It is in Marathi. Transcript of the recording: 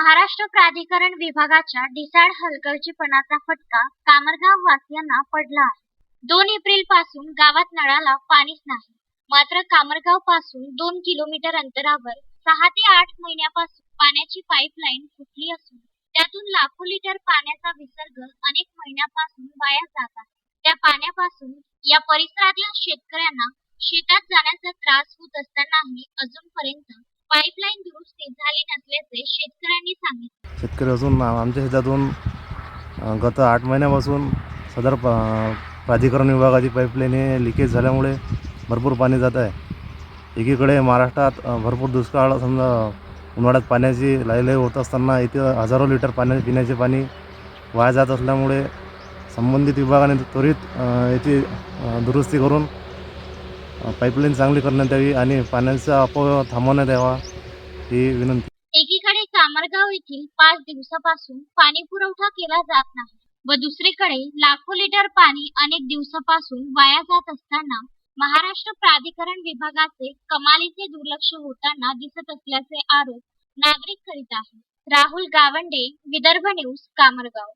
महाराष्ट्र प्राधिकरण विभागाच्या डिसाड हलगर्जीपणाचा फटका कामरगाव वासियांना पडला आहे. दोन एप्रिलपासून गावात नळाला पाणीच नाही. मात्र कामरगावपासून दोन किलोमीटर अंतरावर सहा ते आठ महिन्यापासून पाण्याची पाईपलाईन फुटली असून त्यातून लाखो लिटर पाण्याचा विसर्ग अनेक महिन्यापासून वाया जात आहे. त्या पाण्यापासून या परिसरातील शेतकऱ्यांना शेतात जाण्याचा त्रास होत असतानाही अजूनपर्यंत पाईपलाईन दुरुस्ती झाली नसल्याचे शेतकऱ्यांनी सांगितले. शेतकरी असून आमच्या शेतातून गत आठ महिन्यापासून सदर प्राधिकरण विभागाची पाईपलाईन हे लिकेज झाल्यामुळे भरपूर पाणी जात आहे. एकीकडे महाराष्ट्रात भरपूर दुष्काळ समजा उन्हाळ्यात पाण्याची लाईलाई होत असताना इथे हजारो लिटर पाण्या पिण्याचे पाणी वाया जात असल्यामुळे संबंधित विभागाने त्वरित याची दुरुस्ती करून पाईपलाईन चांगली करण्यात यावी आणि पाण्याचा अपव्यय थांबवण्यात यावा ही विनंती. एकीकडे कामरगाव येथील पाच दिवसापासून पाणी पुरवठा केला जात नाही व दुसरीकडे लाखो लिटर पाणी अनेक दिवसापासून वाया जात असताना महाराष्ट्र प्राधिकरण विभागाचे कमालीचे दुर्लक्ष होताना दिसत असल्याचे आरोप नागरिक करीत आहेत. राहुल गावंडे विदर्भ न्यूज कामरगाव.